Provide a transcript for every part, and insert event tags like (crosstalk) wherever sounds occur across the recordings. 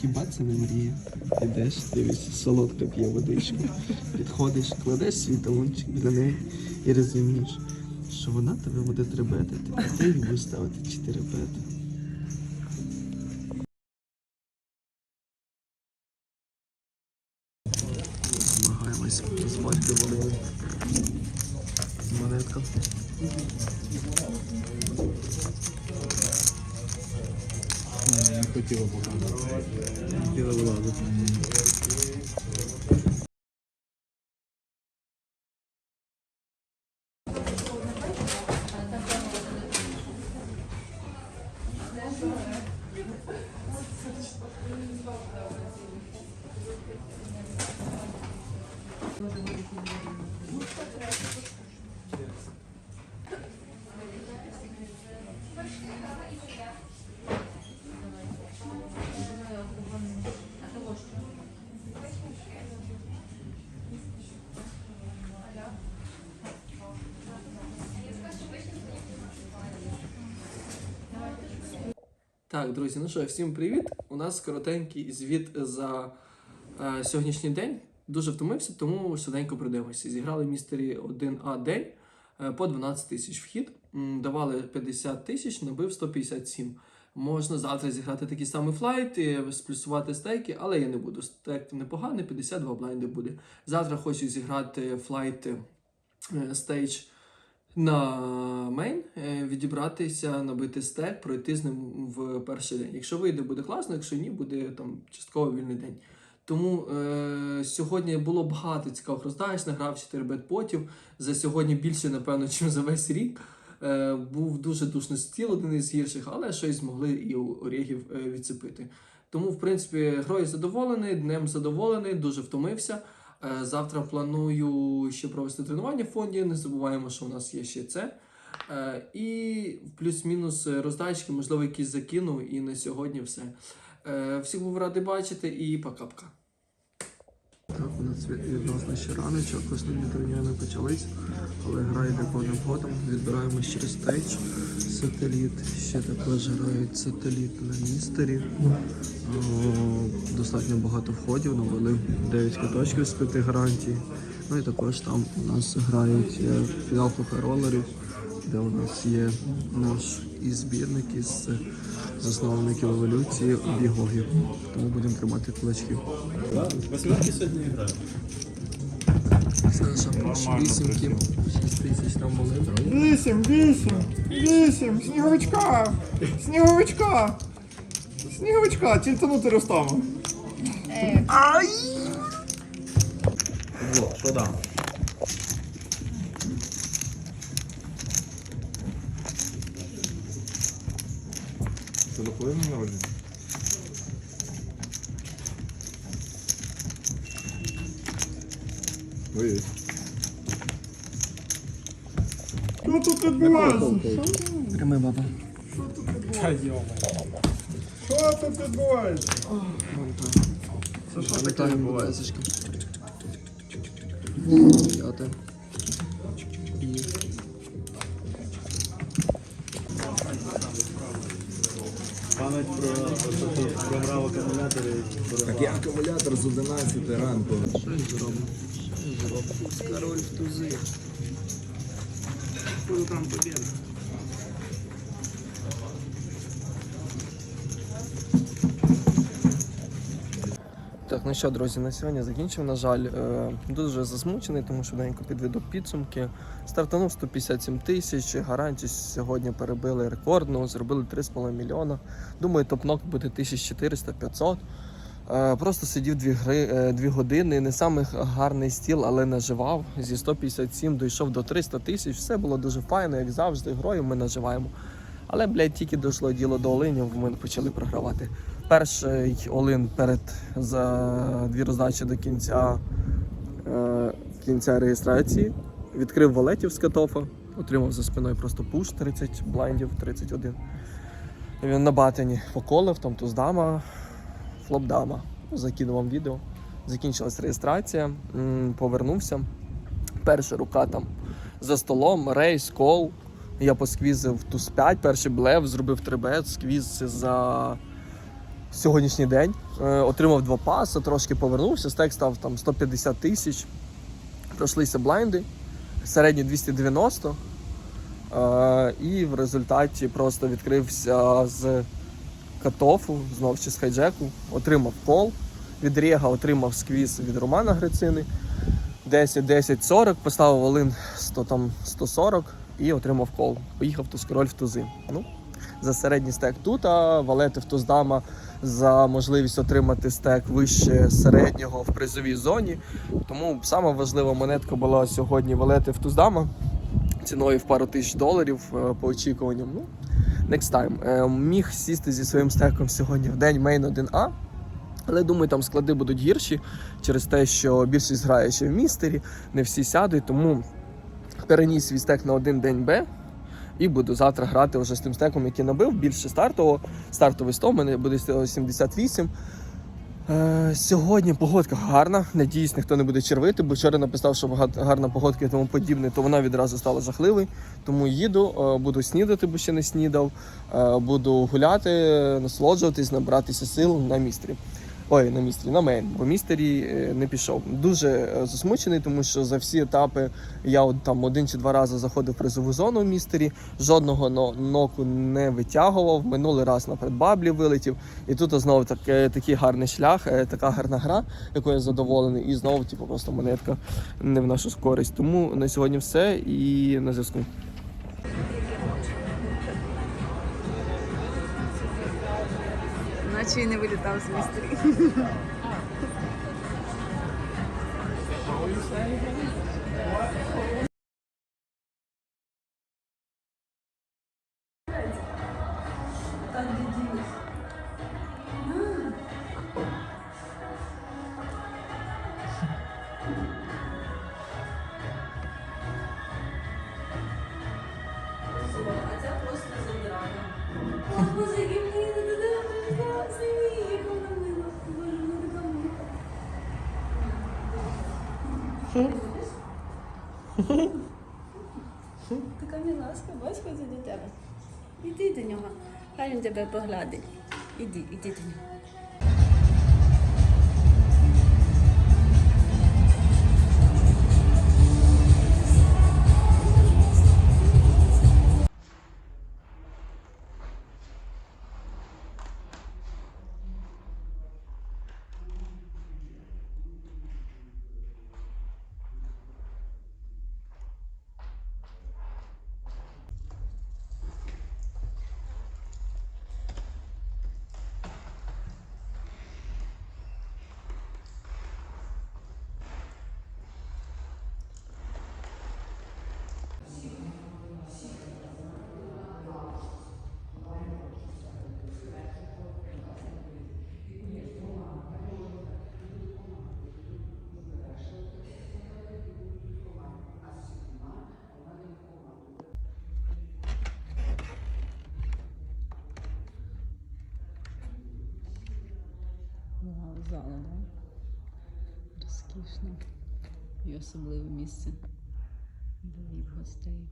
Хіба це не мрія? Ідеш, дивишся, солодко п'є водичку. Підходиш, кладеш свій талончик біля неї і розумієш, що вона тебе буде требетити, а ти їй будеш ставити чотири пети. Так, друзі, ну що, всім привіт. У нас коротенький звіт за е, сьогоднішній день. Дуже втомився, тому швиденько придивимося. Зіграли містері 1А день е, по 12 тисяч вхід. Давали 50 тисяч, набив 157. Можна завтра зіграти такий самий флайт, сплюсувати стейки, але я не буду. Стейк непоганий, 52 блайнди буде. Завтра хочу зіграти флайт е, стейдж на мейн, е, відібратися, набити стек, пройти з ним в перший день. Якщо вийде, буде класно, якщо ні, буде там частково вільний день. Тому е, сьогодні було багато цікавих роздач, награв 4 бетпотів. За сьогодні більше, напевно, ніж за весь рік. Е, був дуже душний стіл, один із гірших, але щось змогли і у орігів е, відцепити. Тому, в принципі, грою задоволений, днем задоволений, дуже втомився. Е, Завтра планую ще провести тренування в фонді. Не забуваємо, що у нас є ще це. Е, І плюс-мінус роздачки, можливо, якісь закину. І на сьогодні все. Е, Всіх був радий бачити і пока-пока. Так, у нас відносно ще раночок, основні тренування почались, але гра йде повним ходом. Відбираємось через стейдж. Сателіт. Ще також грають сателіт на містері. Достатньо багато входів, навели 9 куточків з 5 гарантій. Ну і також там у нас грають е, фінал ролерів, де у нас є наш і збірник із засновників еволюції біговів. Тому будемо тримати кулачки. Восьмерки сьогодні граю. Саша, вісімки, 6 тисяч там були. Вісім, вісім, вісім, сніговичка, сніговичка, сніговичка, тільтанути Ростама. Во, що дам? Це доходимо на вулиці? Ой. Що тут відбувається? Прями баба. Що тут відбувається? Це що таке відбувається? П'яте. Пам'ять про програв акумулятори. Так я акумулятор з 11 ранку. що я зроблю? Що я зроблю? Король в тузи. Буду там побіда. Так, ну що, друзі, на сьогодні закінчив. На жаль, е, дуже засмучений, тому що денько підведу підсумки. Стартанув 157 тисяч, гарантію сьогодні перебили рекордну, зробили 3,5 мільйона. Думаю, топ-нок буде 1400-500. Е, Просто сидів дві, гри, е, дві години, не самий гарний стіл, але наживав. Зі 157 дійшов до 300 тисяч. Все було дуже файно, як завжди. Грою ми наживаємо. Але, блядь, тільки дійшло діло до Олинів, ми почали програвати. Перший Олин перед за дві роздачі до кінця, е, кінця реєстрації. Відкрив валетів з катофа, отримав за спиною просто пуш 30 блайндів, 31. Він на батені поколив, там туздама, флопдама. Закинув вам відео. Закінчилась реєстрація, повернувся. Перша рука там за столом, рейс, кол. Я посквізив туз 5, перший блев, зробив трибет, сквіз за сьогоднішній день. Е, отримав два паси, трошки повернувся. Стек став там 150 тисяч. Пройшлися блайнди, середні 290. Е, і в результаті просто відкрився з катофу, знов чи з хайджеку, отримав кол. Від Рега отримав сквіз від Романа Грицини. 10, 10, 40, поставив Волин 100, там, 140 і отримав кол. Поїхав туз король в тузи. Ну, за середній стек тут, а валети в туз дама за можливість отримати стек вище середнього в призовій зоні. Тому сама важлива монетка була сьогодні валети в туз дама ціною в пару тисяч доларів е, по очікуванням. Ну, next time. Е, Міг сісти зі своїм стеком сьогодні в день мейн 1А. Але думаю, там склади будуть гірші через те, що більшість грає ще в містері, не всі сядуть, тому переніс свій стек на один день Б. І буду завтра грати вже з тим стеком, який набив, більше стартового. Стартовий 100, в мене буде 78. Е, сьогодні погодка гарна. Надіюсь, ніхто не буде червити, бо вчора написав, що гарна погодка і тому подібне, то вона відразу стала жахливою. Тому їду, е, буду снідати, бо ще не снідав. е, Буду гуляти, насолоджуватись, набратися сил на містрі. Ой, на містері, на мейн, бо містері е, не пішов. Дуже е, засмучений, тому що за всі етапи я там один чи два рази заходив в призову зону в містері, жодного ноку не витягував. Минулий раз на предбаблі вилетів. І тут знову так, е, такий гарний шлях, така гарна гра, якою я задоволений. І знову, типу, просто монетка не в нашу користь. Тому на сьогодні все і на зв'язку. Наче і не вилітав з містері. Він тебе погладить. Іди, іди до нього. Розкішно. І особливе місце для віп гостей.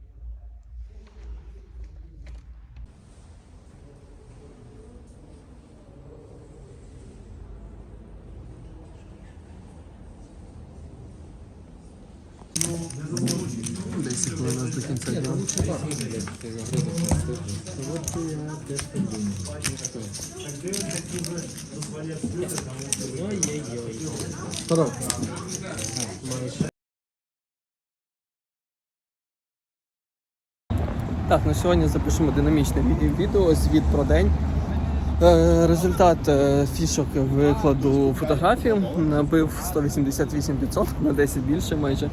Десь коли нас до кінця дня. Здорово. Так, на сьогодні запишемо динамічне відео, звіт про день. Е, Результат е, фішок викладу фотографії набив 188 500, на 10 більше майже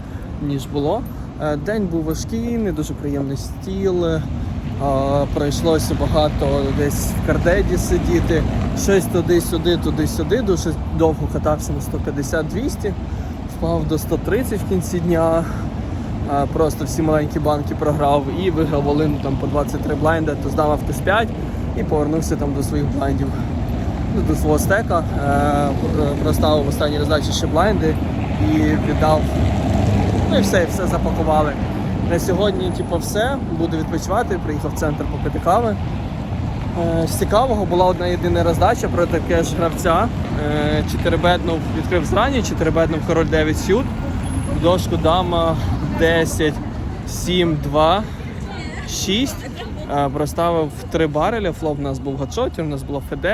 ніж було. Е, День був важкий, не дуже приємний стіл. Пройшлося багато десь в кардеді сидіти. Щось туди-сюди, туди-сюди. Дуже довго катався на 150-200, впав до 130 в кінці дня. Просто всі маленькі банки програв і виграв Волину там по 23 блайнда, то здав автос 5 і повернувся там до своїх блайндів. Ну, до свого стека. Е, проставив в останній роздачі ще блайнди і віддав. Ну і все, і все запакували. На сьогодні, типу, все. Буду відпочивати. Приїхав в центр попити кави. Е, З цікавого була одна єдина роздача про таке ж гравця. Е, Чотирибетнув відкрив зрані, чотирибетнув король 9 сют. Дошку дама 10, 7, 2, 6. Е, Проставив три барелі. Флоп у нас був гатшотер, у нас було ФД.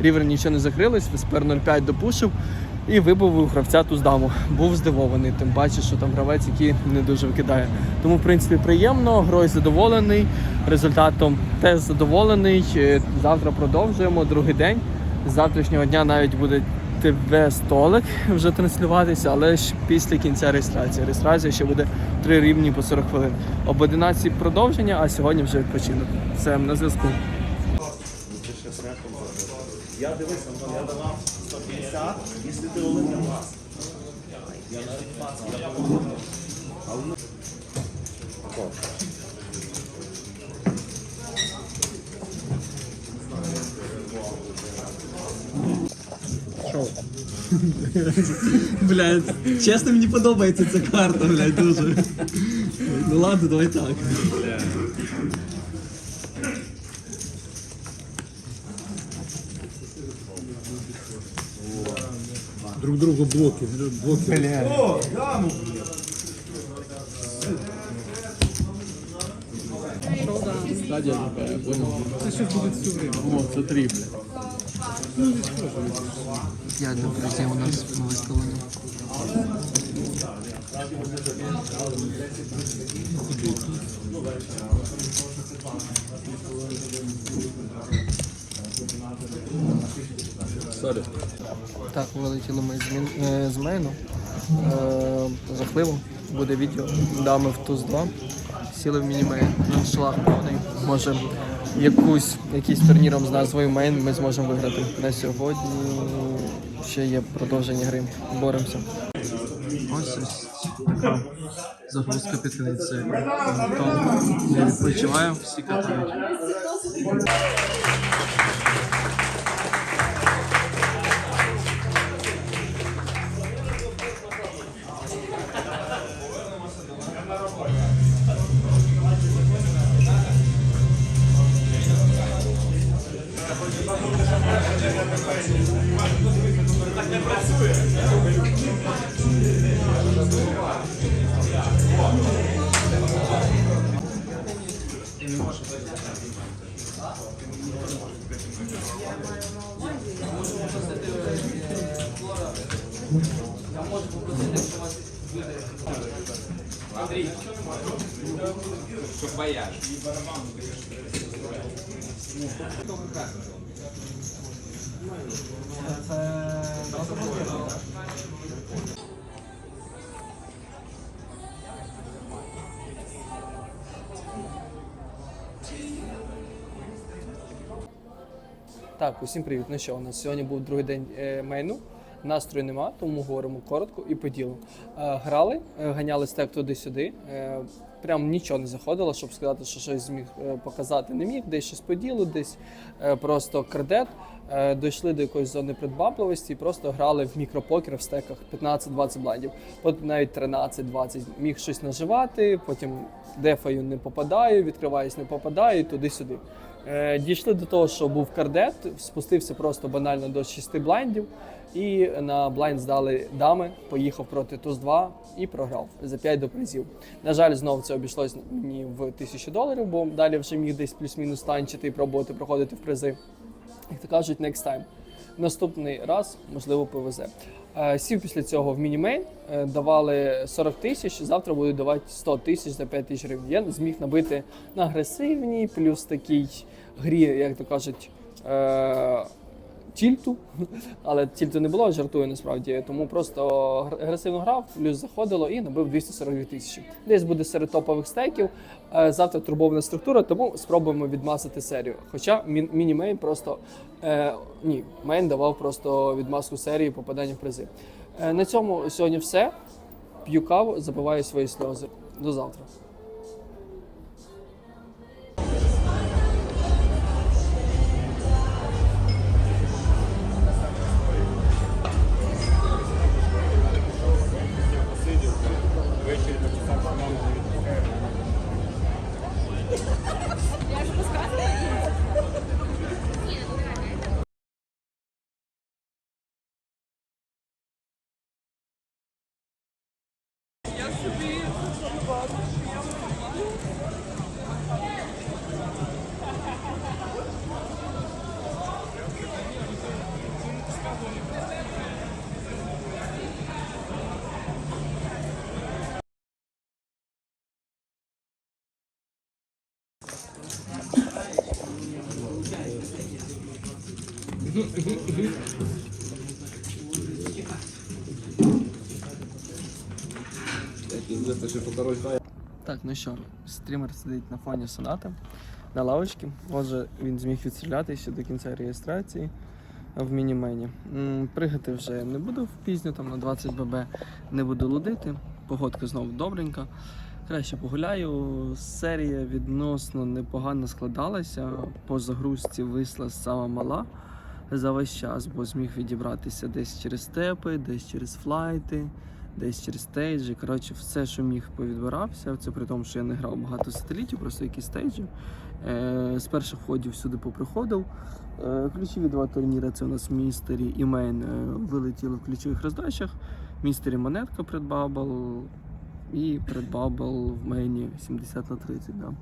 Рівер нічого не закрились, Веспер 0,5 допушив і вибив у гравця ту з даму. Був здивований, тим паче, що там гравець, який не дуже викидає. Тому, в принципі, приємно, грою задоволений, результатом теж задоволений. Е, Завтра продовжуємо, другий день. З завтрашнього дня навіть буде ТВ-столик вже транслюватися, але ж після кінця реєстрації. Реєстрація ще буде три рівні по 40 хвилин. Об 11 продовження, а сьогодні вже відпочинок. Все, на зв'язку. (laughs) Блядь, чесно, мені подобається ця карта, блядь, дуже. Ну ладно, давай так. Друг другу блоки. блоки. О, даму, Стадія я понял. Це ще буде всю время. О, це три, блядь. Ну, 5 друзів у нас виставлено. Так, вилетіли ми е, з, мін... з мейну. За е, хливом буде відео. Дами в туз 2 сіли в мінімейн. Шлаг повний. Може якусь, якийсь турніром з назвою мейн ми зможемо виграти на сьогодні ще є продовження гри. Боремося. Ось ось така загрузка під кінець. Не відпочиває, всі катають. Так, усім привіт. Ну що, у нас сьогодні був другий день е, мейну. Настрою нема, тому говоримо коротко і по ділу. Е, грали, е, ганяли стек туди-сюди. Е, прям нічого не заходило, щоб сказати, що щось зміг показати не міг, десь щось по ділу, десь просто кредит. Дійшли до якоїсь зони предбапливості і просто грали в мікропокер в стеках 15-20 блайндів. От навіть 13-20 міг щось наживати, потім дефаю не попадаю, відкриваюсь, не попадаю, туди-сюди. Е, Дійшли до того, що був кардет, спустився просто банально до 6 блайндів, і на блайнд здали дами, поїхав проти Туз-2 і програв за 5 до призів. На жаль, знову це обійшлось мені в 1000 доларів, бо далі вже міг десь плюс-мінус танчити і пробувати проходити в призи. Як то кажуть, next time. Наступний раз, можливо, повезе. Е, Сів після цього в мінімейн, е, давали 40 тисяч, завтра будуть давати 100 тисяч за 5 тисяч гривень. Я зміг набити на агресивній, плюс такій грі, як то кажуть, е- тільту. (laughs) Але тільту не було, жартую насправді. Тому просто гр- агресивно грав, плюс заходило і набив 242 тисячі. Десь буде серед топових стейків. Е, Завтра турбована структура, тому спробуємо відмасити серію. Хоча мін- міні-мейн просто е, ні, мейн давав просто відмазку серії попадання в призи. Е, на цьому сьогодні все. П'ю каву, забиваю свої сльози. До завтра. Так, ну що, стрімер сидить на фоні соната на лавочці. Отже, він зміг відстріляти ще до кінця реєстрації в мінімені. Пригати вже не буду в пізню, там на 20 ББ не буду лудити. Погодка знову добренька. Краще погуляю. Серія відносно непогано складалася. По загрузці висла сама мала за весь час, бо зміг відібратися десь через степи, десь через флайти, десь через стейджі. Коротше, все, що міг, повідбирався. Це при тому, що я не грав багато сателітів, просто якісь стейджі. Е, з перших ходів сюди поприходив. Е, ключові два турніри це у нас містері і мейн е, вилетіли в ключових роздачах. Містері монетка предбабл і предбабл в мейні 70 на 30. Да.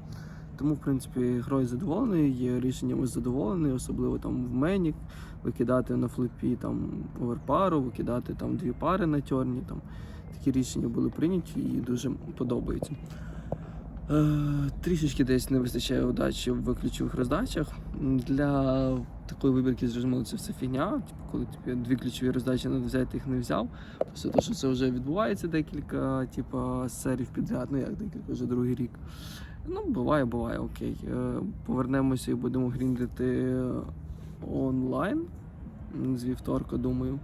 Тому, в принципі, грою задоволений, є рішеннями задоволений, особливо там в мені викидати на флипі там оверпару, викидати там дві пари на тьорні. Там такі рішення були прийняті і дуже подобаються. Е, трішечки десь не вистачає удачі в ключових роздачах. Для такої вибірки зрозуміло, це все фігня. Типу, коли тобі дві ключові роздачі треба взяти, ти їх не взяв. Просто те, що це вже відбувається декілька, типу, серій підряд, ну як декілька, вже другий рік. Ну, буває, буває, окей. Е, Повернемося і будемо гріндити онлайн з вівторка, думаю,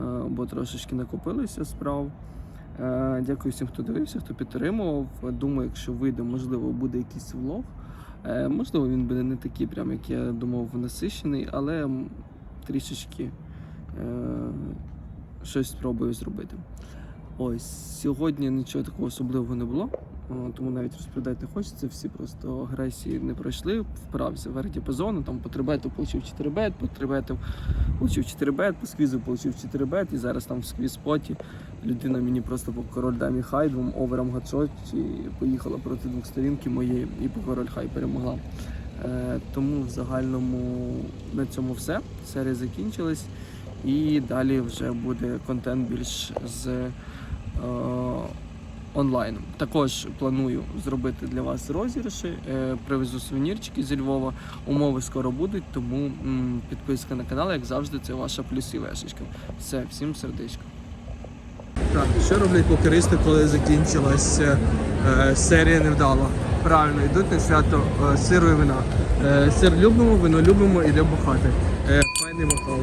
е, бо трошечки накопилися справ. Е, Дякую всім, хто дивився, хто підтримував. Думаю, якщо вийде, можливо, буде якийсь влог. Можливо, він буде не такий, прям, як я думав, насищений, але трішечки щось спробую зробити. Ось сьогодні нічого такого особливого не було, тому навіть розповідати не хочеться. Всі просто агресії не пройшли, вправся в діапазону, там по трибету отримав 4 бет, по трибету отримав 4 бет, по сквізу отримав 4 бет, і зараз там в сквіз споті людина мені просто по король дамі хай двом овером гадшот і поїхала проти двох сторінки моєї і по король хай перемогла. Е, тому в загальному на цьому все. Серія закінчилась. І далі вже буде контент більш з е, онлайном. Також планую зробити для вас розіграші. Е, привезу сувенірчики зі Львова. Умови скоро будуть, тому підписка на канал, як завжди, це ваша плюс і вешечка. Все, всім сердечко. Так, що роблять покеристи, коли закінчилася е, серія невдала? Правильно, йдуть на свято е, сиру і вина. Е, сир любимо, вино любимо, йдемо бухати. Е, файний бокал.